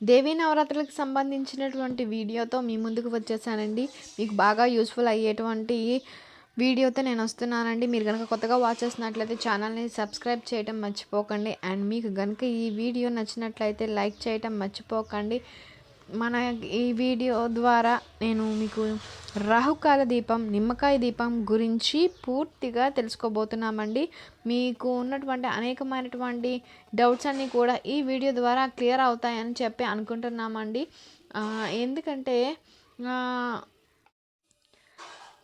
దేవీ నవరాత్రులకు సంబంధించినటువంటి వీడియోతో మీ ముందుకు వచ్చేసానండి. మీకు బాగా యూస్ఫుల్ అయ్యేటువంటి వీడియోతో నేను వస్తున్నానండి. మీరు కనుక కొత్తగా వాచ్ చేసినట్లయితే ఛానల్ని సబ్స్క్రైబ్ చేయడం మర్చిపోకండి. అండ్ మీకు కనుక ఈ వీడియో నచ్చినట్లయితే లైక్ చేయడం మర్చిపోకండి. మన ఈ వీడియో ద్వారా నేను మీకు రాహుకాల దీపం నిమ్మకాయ దీపం గురించి పూర్తిగా తెలుసుకోబోతున్నామండి. మీకు ఉన్నటువంటి అనేకమైనటువంటి డౌట్స్ అన్నీ కూడా ఈ వీడియో ద్వారా క్లియర్ అవుతాయని చెప్పి అనుకుంటున్నామండి. ఎందుకంటే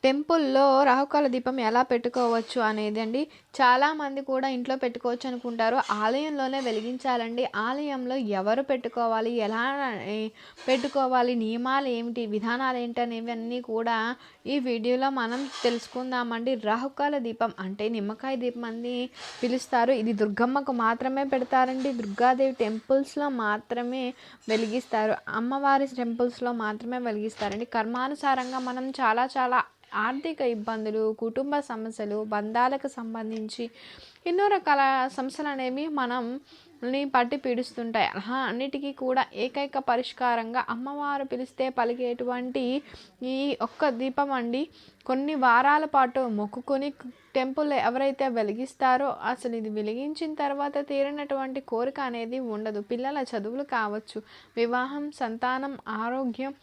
టెంపుల్లో రాహుకాల దీపం ఎలా పెట్టుకోవచ్చు అనేది అండి చాలామంది కూడా ఇంట్లో పెట్టుకోవచ్చు అనుకుంటారు. ఆలయంలోనే వెలిగించాలండి. ఆలయంలో ఎవరు పెట్టుకోవాలి? ఎలా పెట్టుకోవాలి? నియమాలు ఏమిటి? విధానాలు ఏంటి అనేవన్నీ కూడా ఈ వీడియోలో మనం తెలుసుకుందామండి. రాహుకాల దీపం అంటే నిమ్మకాయ దీపం అని పిలుస్తారు. ఇది దుర్గమ్మకు మాత్రమే పెడతారండి. దుర్గాదేవి టెంపుల్స్లో మాత్రమే వెలిగిస్తారు. అమ్మవారి టెంపుల్స్లో మాత్రమే వెలిగిస్తారండి. కర్మానుసారంగా మనం చాలా చాలా ఆర్థిక ఇబ్బందులు కుటుంబ సమస్యలు బంధాలకు సంబంధించి ఎన్నో రకాల సమస్యలు అనేవి మనం ని పట్టి పీడిస్తుంటాయి. అన్నిటికీ కూడా ఏకైక పరిష్కారంగా అమ్మవారు పిలిస్తే పలికేటువంటి ఈ ఒక్క దీపం అండి కొన్ని వారాల పాటు మొక్కుకొని టెంపుల్ ఎవరైతే వెలిగిస్తారో అసలు ఇది వెలిగించిన తర్వాత తీరినటువంటి కోరిక అనేది ఉండదు. పిల్లల చదువులు కావచ్చు వివాహం సంతానం ఆరోగ్యం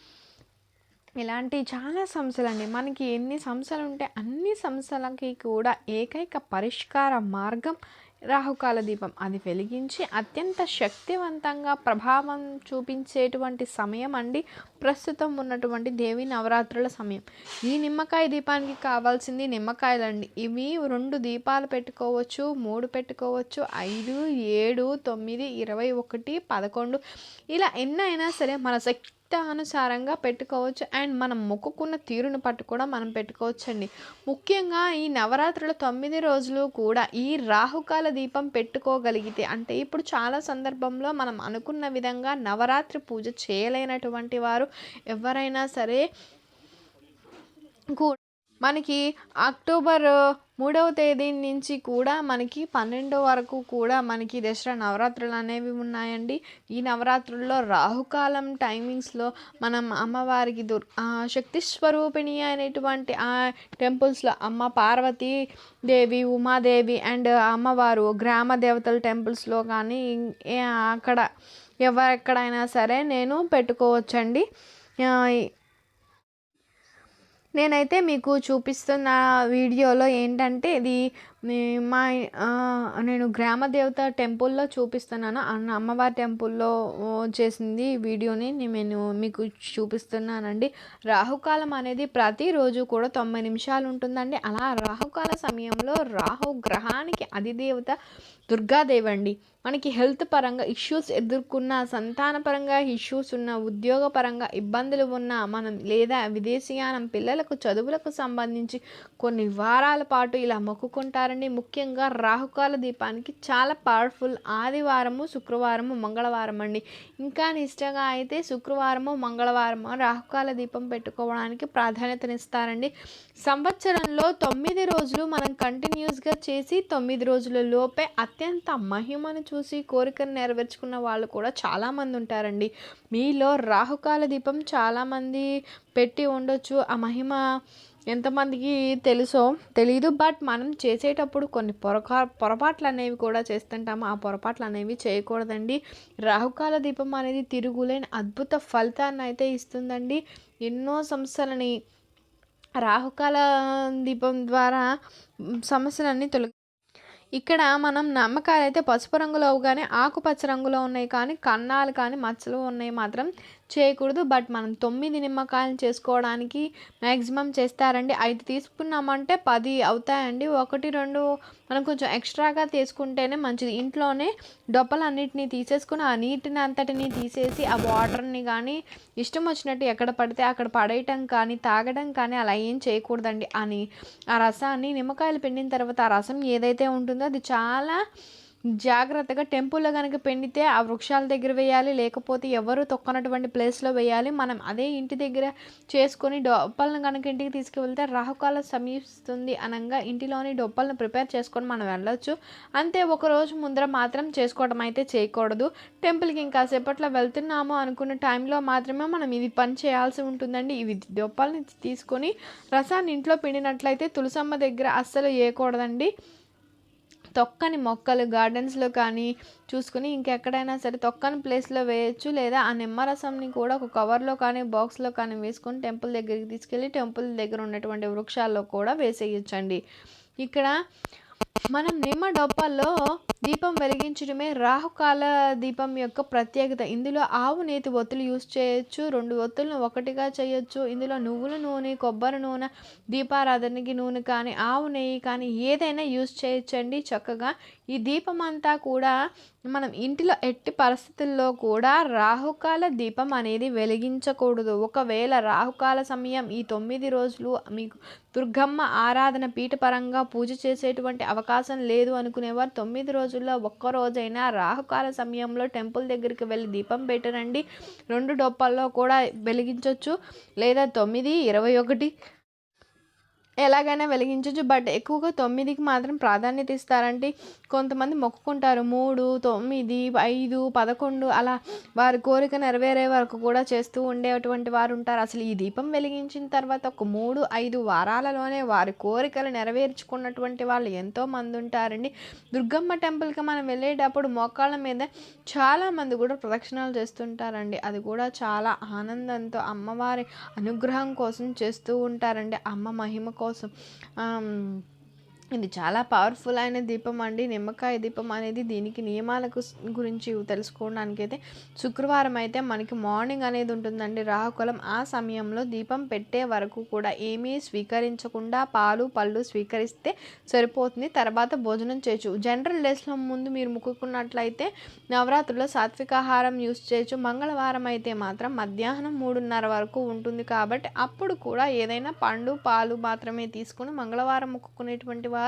ఇలాంటి చాలా సమస్యలు అండి మనకి ఎన్ని సమస్యలు ఉంటే అన్ని సమస్యలకి కూడా ఏకైక పరిష్కార మార్గం రాహుకాల దీపం. అది వెలిగించి అత్యంత శక్తివంతంగా ప్రభావం చూపించేటువంటి సమయం అండి. ప్రస్తుతం ఉన్నటువంటి దేవి నవరాత్రుల సమయం. ఈ నిమ్మకాయ దీపానికి కావాల్సింది నిమ్మకాయలండి. ఇవి రెండు దీపాలు పెట్టుకోవచ్చు మూడు పెట్టుకోవచ్చు ఐదు ఏడు తొమ్మిది ఇరవై ఒకటి పదకొండు. ఇలా ఎన్నైనా సరే మన శక్తి అనుసారంగా పెట్టుకోవచ్చు. అండ్ మనం మొక్కుకున్న తీరును పట్టు కూడా మనం పెట్టుకోవచ్చు అండి ముఖ్యంగా ఈ నవరాత్రుల తొమ్మిది రోజులు కూడా ఈ రాహుకాల దీపం పెట్టుకోగలిగితే అంటే ఇప్పుడు చాలా సందర్భంలో మనం అనుకున్న విధంగా నవరాత్రి పూజ చేయలేనటువంటి వారు ఎవరైనా సరే కూడా మనకి అక్టోబర్ మూడవ తేదీ నుంచి కూడా మనకి పన్నెండో వరకు కూడా మనకి దసరా నవరాత్రులు అనేవి ఉన్నాయండి. ఈ నవరాత్రుల్లో రాహుకాలం టైమింగ్స్లో మనం అమ్మవారికి దుర్ శక్తి స్వరూపిణి అనేటువంటి ఆ టెంపుల్స్లో అమ్మ పార్వతీ దేవి ఉమాదేవి అండ్ అమ్మవారు గ్రామ దేవతల టెంపుల్స్లో కానీ అక్కడ ఎవరెక్కడైనా సరే నేను పెట్టుకోవచ్చండి. నేనైతే మీకు చూపిస్తున్న వీడియోలో ఏంటంటే ఇది నే- మా నేను గ్రామ దేవత టెంపుల్లో చూపిస్తున్నాను. అన్న అమ్మవారి టెంపుల్లో చేసింది వీడియోని. నేను మీకు చూపిస్తున్నానండి. రాహుకాలం అనేది ప్రతిరోజు కూడా తొంభై నిమిషాలు ఉంటుందండి అలా రాహుకాల సమయంలో రాహు గ్రహానికి అధిదేవత దుర్గాదేవి అండి మనకి హెల్త్ పరంగా ఇష్యూస్ ఎదుర్కొన్న సంతాన పరంగా ఇష్యూస్ ఉన్న ఉద్యోగ పరంగా ఇబ్బందులు ఉన్న మనం లేదా విదేశీయానం పిల్లలకు చదువులకు సంబంధించి కొన్ని వారాల పాటు ఇలా మొక్కుకుంటారు. మొక్కుకుంటారండి ముఖ్యంగా రాహుకాల దీపానికి చాలా పవర్ఫుల్ ఆదివారము శుక్రవారము మంగళవారం అండి. ఇంకా నిష్టగా అయితే శుక్రవారము మంగళవారము రాహుకాల దీపం పెట్టుకోవడానికి ప్రాధాన్యతనిస్తారండి. సంవత్సరంలో తొమ్మిది రోజులు మనం కంటిన్యూస్గా చేసి తొమ్మిది రోజుల లోపే అత్యంత మహిమను చూసి కోరికను నెరవేర్చుకున్న వాళ్ళు కూడా చాలామంది ఉంటారండి. మీలో రాహుకాల దీపం చాలామంది పెట్టి ఉండొచ్చు. ఆ మహిమ ఎంతమందికి తెలుసో తెలియదు బట్ మనం చేసేటప్పుడు కొన్ని పొరకా పొరపాట్లు అనేవి కూడా చేస్తుంటాము. ఆ పొరపాట్లు అనేవి చేయకూడదండి. రాహుకాల దీపం అనేది తిరుగులేని అద్భుత ఫలితాన్ని అయితే ఇస్తుందండి. ఎన్నో సమస్యలని రాహుకాల దీపం ద్వారా సమస్యలన్నీ తొలగి ఇక్కడ మనం నమ్మకాలు అయితే పసుపు రంగులో అవగానే ఆకుపచ్చ రంగులో ఉన్నాయి కానీ కన్నాలు కానీ మచ్చలు ఉన్నాయి మాత్రం చేయకూడదు. బట్ మనం తొమ్మిది నిమ్మకాయలు చేసుకోవడానికి మ్యాక్సిమం చేస్తారండి. ఐదు తీసుకున్నామంటే పది అవుతాయండి. ఒకటి రెండు మనం కొంచెం ఎక్స్ట్రాగా తీసుకుంటేనే మంచిది. ఇంట్లోనే డొప్పలన్నిటిని తీసేసుకుని ఆ నీటిని అంతటిని తీసేసి ఆ వాటర్ని కానీ ఇష్టం వచ్చినట్టు ఎక్కడ పడితే అక్కడ పడేయటం కానీ తాగడం కానీ అలా ఏం చేయకూడదండి అని. ఆ రసాన్ని నిమ్మకాయలు పిండిన తర్వాత ఆ రసం ఏదైతే ఉంటుందో అది చాలా జాగ్రత్తగా టెంపుల్లో కనుక పెండితే ఆ వృక్షాల దగ్గర వేయాలి లేకపోతే ఎవరు తొక్కనటువంటి ప్లేస్లో వేయాలి మనం అదే ఇంటి దగ్గర చేసుకొని డొప్పలను కనుక ఇంటికి తీసుకువెళ్తే రాహుకాలం సమీపిస్తుంది అనగా ఇంటిలోని డొప్పలను ప్రిపేర్ చేసుకొని మనం వెళ్ళొచ్చు. అంతే ఒకరోజు ముందర మాత్రం చేసుకోవడం అయితే చేయకూడదు. టెంపుల్కి ఇంకా సేపట్లో వెళ్తున్నాము అనుకున్న టైంలో మాత్రమే మనం ఇది పని చేయాల్సి ఉంటుందండి. ఇవి డొప్పల్ని తీసుకొని రసాన్ని ఇంట్లో పిండినట్లయితే తులసమ్మ దగ్గర అస్సలు వేయకూడదండి. తొక్కని మొక్కలు గార్డెన్స్లో కానీ చూసుకుని ఇంకెక్కడైనా సరే తొక్కని ప్లేస్లో వేయచ్చు లేదా ఆ నిమ్మరసంని కూడా ఒక కవర్లో కానీ బాక్స్లో కానీ వేసుకొని టెంపుల్ దగ్గరికి తీసుకెళ్ళి టెంపుల్ దగ్గర ఉన్నటువంటి వృక్షాల్లో కూడా వేసేయచ్చండి. ఇక్కడ మనం నిమ్మ డొప్పల్లో దీపం వెలిగించడమే రాహుకాల దీపం యొక్క ప్రత్యేకత. ఇందులో ఆవు నేతి ఒత్తులు యూస్ చేయొచ్చు రెండు ఒత్తులను ఒకటిగా చేయొచ్చు. ఇందులో నువ్వుల నూనె కొబ్బరి నూనె దీపారాధనకి నూనె కానీ ఆవు నెయ్యి కానీ ఏదైనా యూస్ చేయొచ్చండి. చక్కగా ఈ దీపం అంతా కూడా మనం ఇంటిలో ఎట్టి పరిస్థితుల్లో కూడా రాహుకాల దీపం అనేది వెలిగించకూడదు. ఒకవేళ రాహుకాల సమయం ఈ తొమ్మిది రోజులు మీకు దుర్గమ్మ ఆరాధన పీఠపరంగా పూజ చేసేటువంటి అవకాశం లేదు అనుకునేవారు. తొమ్మిది రోజుల్లో ఒక్కరోజైనా రాహుకాల సమయంలో టెంపుల్ దగ్గరికి వెళ్ళి దీపం పెట్టరండి రెండు డొప్పల్లో కూడా వెలిగించవచ్చు లేదా తొమ్మిది ఇరవై ఒకటి ఎలాగైనా వెలిగించవచ్చు బట్ ఎక్కువగా తొమ్మిదికి మాత్రం ప్రాధాన్యత ఇస్తారంటే కొంతమంది మొక్కుకుంటారు. మూడు తొమ్మిది ఐదు పదకొండు అలా వారి కోరిక నెరవేరే వరకు కూడా చేస్తూ ఉండేటువంటి వారు ఉంటారు. అసలు ఈ దీపం వెలిగించిన తర్వాత ఒక మూడు ఐదు వారాలలోనే వారి కోరికలు నెరవేర్చుకున్నటువంటి వాళ్ళు ఎంతో మంది ఉంటారండి. దుర్గమ్మ టెంపుల్కి మనం వెళ్ళేటప్పుడు మోకాళ్ళ మీద చాలామంది కూడా ప్రదక్షిణాలు చేస్తుంటారండి. అది కూడా చాలా ఆనందంతో అమ్మవారి అనుగ్రహం కోసం చేస్తూ ఉంటారండి. అమ్మ మహిమ కోసం ఇది చాలా పవర్ఫుల్ అయిన దీపం అండి. నిమ్మకాయ దీపం అనేది దీనికి నియమాలకు గురించి తెలుసుకోవడానికి అయితే శుక్రవారం అయితే మనకి మార్నింగ్ అనేది ఉంటుందండి. రాహుకులం ఆ సమయంలో దీపం పెట్టే వరకు కూడా ఏమీ స్వీకరించకుండా పాలు పళ్ళు స్వీకరిస్తే సరిపోతుంది. తర్వాత భోజనం చేయొచ్చు. జనరల్ డేస్లో ముందు మీరు ముక్కుకున్నట్లయితే నవరాత్రుల్లో సాత్విక ఆహారం యూస్ చేయొచ్చు. మంగళవారం అయితే మాత్రం మధ్యాహ్నం మూడున్నర వరకు ఉంటుంది. కాబట్టి అప్పుడు కూడా ఏదైనా పండు పాలు మాత్రమే తీసుకుని మంగళవారం ముక్కుకునేటువంటి వారు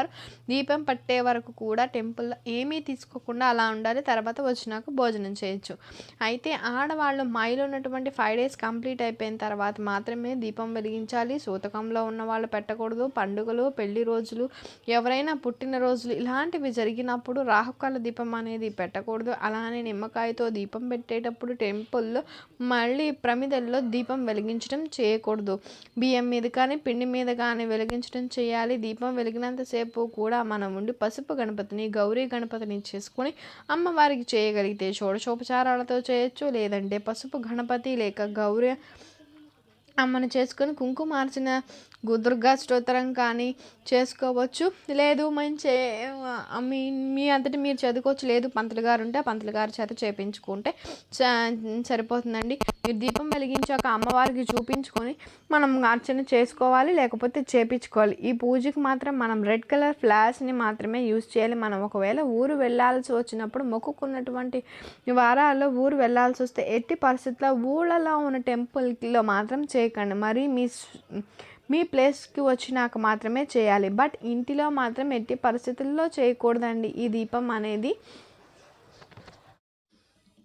దీపం పట్టే వరకు కూడా టెంపుల్లో ఏమీ తీసుకోకుండా అలా ఉండాలి. తర్వాత వచ్చినాక భోజనం చేయొచ్చు. అయితే ఆడవాళ్ళు మైలో ఉన్నటువంటి ఫైవ్ డేస్ కంప్లీట్ అయిపోయిన తర్వాత మాత్రమే దీపం వెలిగించాలి. సూతకంలో ఉన్న వాళ్ళు పెట్టకూడదు. పండుగలు పెళ్ళి రోజులు ఎవరైనా పుట్టినరోజులు ఇలాంటివి జరిగినప్పుడు రాహుకాల దీపం అనేది పెట్టకూడదు. అలానే నిమ్మకాయతో దీపం పెట్టేటప్పుడు టెంపుల్లో మళ్ళీ ప్రమిదల్లో దీపం వెలిగించడం చేయకూడదు. బియ్యం మీద కానీ పిండి మీద కానీ వెలిగించడం చేయాలి. దీపం వెలిగినంతసేపు కూడా మనం ఉండి పసుపు గణపతిని గౌరీ గణపతిని చేసుకొని అమ్మవారికి చేయగలిగితే షోడశోపచారాలతో చేయొచ్చు. లేదంటే పసుపు గణపతి లేక గౌరీ అమ్మను చేసుకొని కుంకుమార్చిన దుర్గా స్తోత్రం కానీ చేసుకోవచ్చు. లేదు మంచి మీ మీ అంతటి మీరు చదువుకోవచ్చు. లేదు పంతులు గారు ఉంటే పంతులు గారి చేత చేపించుకుంటే సరిపోతుందండి. మీరు దీపం వెలిగించాక అమ్మవారికి చూపించుకొని మనం అర్చన చేసుకోవాలి లేకపోతే చేపించుకోవాలి. ఈ పూజకి మాత్రం మనం రెడ్ కలర్ ఫ్లాష్ని మాత్రమే యూజ్ చేయాలి. మనం ఒకవేళ ఊరు వెళ్ళాల్సి వచ్చినప్పుడు మొక్కుకున్నటువంటి వారాల్లో ఊరు వెళ్ళాల్సి వస్తే ఎట్టి పరిస్థితుల్లో ఊళ్ళలో ఉన్న టెంపుల్లో మాత్రం చేయకండి. మరి మీ మీ ప్లేస్కి వచ్చినాక మాత్రమే చేయాలి. బట్ ఇంటిలో మాత్రం ఎట్టి పరిస్థితుల్లో చేయకూడదండి ఈ దీపం అనేది.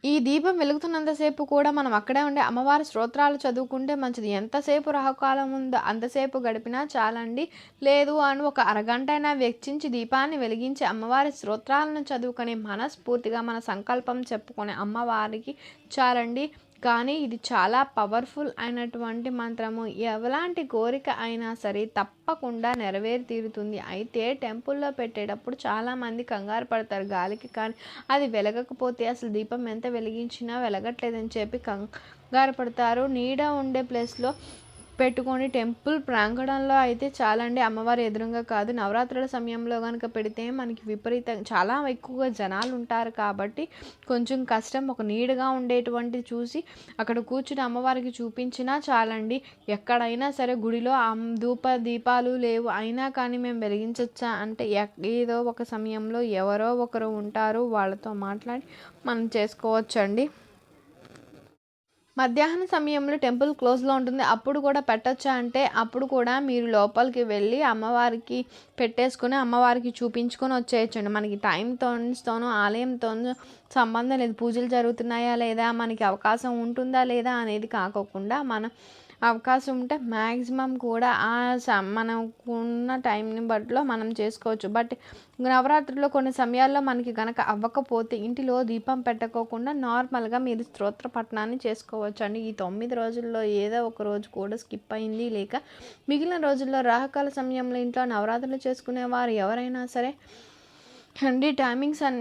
ఈ దీపం వెలుగుతున్నంతసేపు కూడా మనం అక్కడే ఉండే అమ్మవారి స్తోత్రాలు చదువుకుంటే మంచిది. ఎంతసేపు రాహుకాలం ఉందో అంతసేపు గడిపినా చాలండి. లేదు అని ఒక అరగంట అయినా వెచ్చించి దీపాన్ని వెలిగించి అమ్మవారి స్తోత్రాలను చదువుకొని మనస్ఫూర్తిగా మన సంకల్పం చెప్పుకొని అమ్మవారికి చాలండి. కానీ ఇది చాలా పవర్ఫుల్ అయినటువంటి మంత్రము. ఎలాంటి కోరిక అయినా సరే తప్పకుండా నెరవేరి తీరుతుంది అయితే టెంపుల్లో పెట్టేటప్పుడు చాలామంది కంగారు పడతారు గాలికి కానీ అది వెలగకపోతే అసలు దీపం ఎంత వెలిగించినా వెలగట్లేదని చెప్పి కంగారు పడతారు. నీడ ఉండే ప్లేస్లో పెట్టుకొని టెంపుల్ ప్రాంగణంలో అయితే చాలండి. అమ్మవారి ఎదురుగా కాదు. నవరాత్రుల సమయంలో కనుక పెడితే మనకి విపరీతం చాలా ఎక్కువగా జనాలు ఉంటారు కాబట్టి కొంచెం కష్టం. ఒక నీడగా ఉండేటువంటి చూసి అక్కడ కూర్చుని అమ్మవారికి చూపించినా చాలండి. ఎక్కడైనా సరే గుడిలో ధూప దీపాలు లేవు. అయినా కానీ మేము వెలిగించవచ్చా అంటే ఏదో ఒక సమయంలో ఎవరో ఒకరు ఉంటారు. వాళ్ళతో మాట్లాడి మనం చేసుకోవచ్చండి. మధ్యాహ్న సమయంలో టెంపుల్ క్లోజ్లో ఉంటుంది. అప్పుడు కూడా పెట్టచ్చా అంటే అప్పుడు కూడా మీరు లోపలికి వెళ్ళి అమ్మవారికి పెట్టేసుకొని అమ్మవారికి చూపించుకొని వచ్చేయచ్చండి. మనకి టైంతోనూ ఆలయంతోనూ సంబంధం లేదు. పూజలు జరుగుతున్నాయా లేదా? మనకి అవకాశం ఉంటుందా లేదా అనేది కాకోకుండా మనం అవకాశం ఉంటే మ్యాక్సిమం కూడా ఆ స మనకు ఉన్న టైంని బట్లో మనం చేసుకోవచ్చు. బట్ నవరాత్రిలో కొన్ని సమయాల్లో మనకి కనుక అవ్వకపోతే ఇంటిలో దీపం పెట్టకోకుండా నార్మల్గా మీరు స్తోత్ర పఠనాన్ని చేసుకోవచ్చు అండి ఈ తొమ్మిది రోజుల్లో ఏదో ఒక రోజు కూడా స్కిప్ అయింది లేక మిగిలిన రోజుల్లో రాహకాల సమయంలో ఇంట్లో నవరాత్రులు చేసుకునేవారు ఎవరైనా సరే. అండి టైమింగ్స్ అన్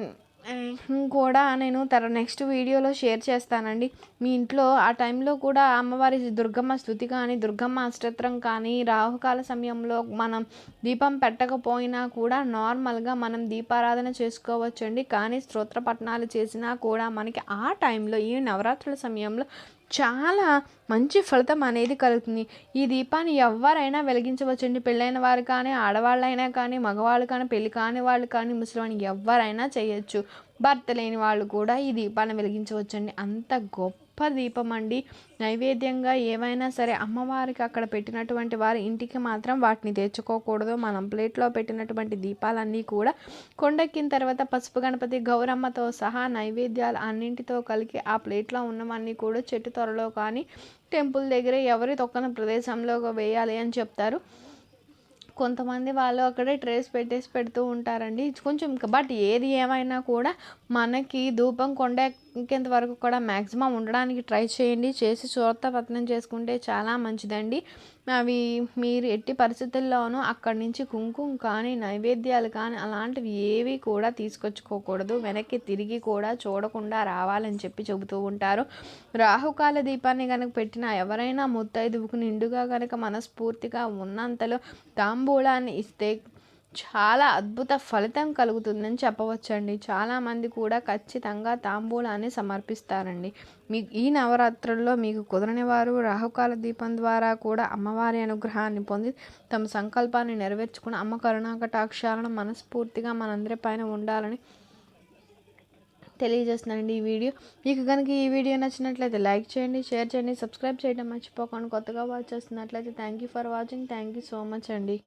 కూడా నేను తర నెక్స్ట్ వీడియోలో షేర్ చేస్తానండి. మీ ఇంట్లో ఆ టైంలో కూడా అమ్మవారి దుర్గమ్మ స్థుతి కానీ దుర్గమ్మ అష్టత్రం కానీ రాహుకాల సమయంలో మనం దీపం పెట్టకపోయినా కూడా నార్మల్గా మనం దీపారాధన చేసుకోవచ్చండి. కానీ స్తోత్ర పట్టణాలు చేసినా కూడా మనకి ఆ టైంలో ఈ నవరాత్రుల సమయంలో చాలా మంచి ఫలితం అనేది కలుగుతుంది. ఈ దీపాన్ని ఎవరైనా వెలిగించవచ్చండి. పెళ్ళైన వారు కానీ ఆడవాళ్ళైనా కానీ మగవాళ్ళు కానీ పెళ్ళి కాని వాళ్ళు కానీ ముసలివాణి ఎవరైనా చేయొచ్చు. భర్త లేని వాళ్ళు కూడా ఈ దీపాన్ని వెలిగించవచ్చండి. అంత గొప్ప దీపం అండి నైవేద్యంగా ఏవైనా సరే అమ్మవారికి అక్కడ పెట్టినటువంటి వారి ఇంటికి మాత్రం వాటిని తెచ్చుకోకూడదు. మనం ప్లేట్లో పెట్టినటువంటి దీపాలన్నీ కూడా కొండెక్కిన తర్వాత పసుపు గణపతి గౌరమ్మతో సహా నైవేద్యాలు అన్నింటితో కలిగి ఆ ప్లేట్లో ఉన్నవన్నీ కూడా చెట్టు త్వరలో కానీ టెంపుల్ దగ్గర ఎవరి తొక్కన ప్రదేశంలో వేయాలి అని చెప్తారు. కొంతమంది వాళ్ళు అక్కడే ట్రేస్ పెట్టేసి పెడుతూ ఉంటారండి. కొంచెం బట్ ఏది ఏమైనా కూడా మనకి ధూపం కొండ ఎక్కేంత వరకు కూడా మ్యాక్సిమం ఉండడానికి ట్రై చేయండి. చేసి పత్నం చేసుకుంటే చాలా మంచిదండి. అవి మీరు ఎట్టి పరిస్థితుల్లోనూ అక్కడి నుంచి కుంకుమ కానీ నైవేద్యాలు కానీ అలాంటివి ఏవి కూడా తీసుకొచ్చుకోకూడదు. వెనక్కి తిరిగి కూడా చూడకుండా రావాలని చెప్పి చెబుతూ ఉంటారు. రాహుకాల దీపాన్ని కనుక పెట్టిన ఎవరైనా ముత్తైదువుకు నిండుగా కనుక మనస్ఫూర్తిగా ఉన్నంతలో తాంబూలాన్ని ఇస్తే చాలా అద్భుత ఫలితం కలుగుతుందని చెప్పవచ్చండి. చాలామంది కూడా ఖచ్చితంగా తాంబూలాన్ని సమర్పిస్తారండి. మీ ఈ నవరాత్రుల్లో మీకు కుదరని వారు రాహుకాల దీపం ద్వారా కూడా అమ్మవారి అనుగ్రహాన్ని పొంది తమ సంకల్పాన్ని నెరవేర్చుకుని అమ్మ కరుణాకటాక్షాలను మనస్ఫూర్తిగా మనందరి పైన ఉండాలని తెలియజేస్తున్నానండి ఈ వీడియో. మీకు కనుక ఈ వీడియో నచ్చినట్లయితే లైక్ చేయండి షేర్ చేయండి సబ్స్క్రైబ్ చేయడం మర్చిపోకండి. కొత్తగా వాచ్ చేస్తున్నట్లయితే thank you for watching. Thank you so much అండి.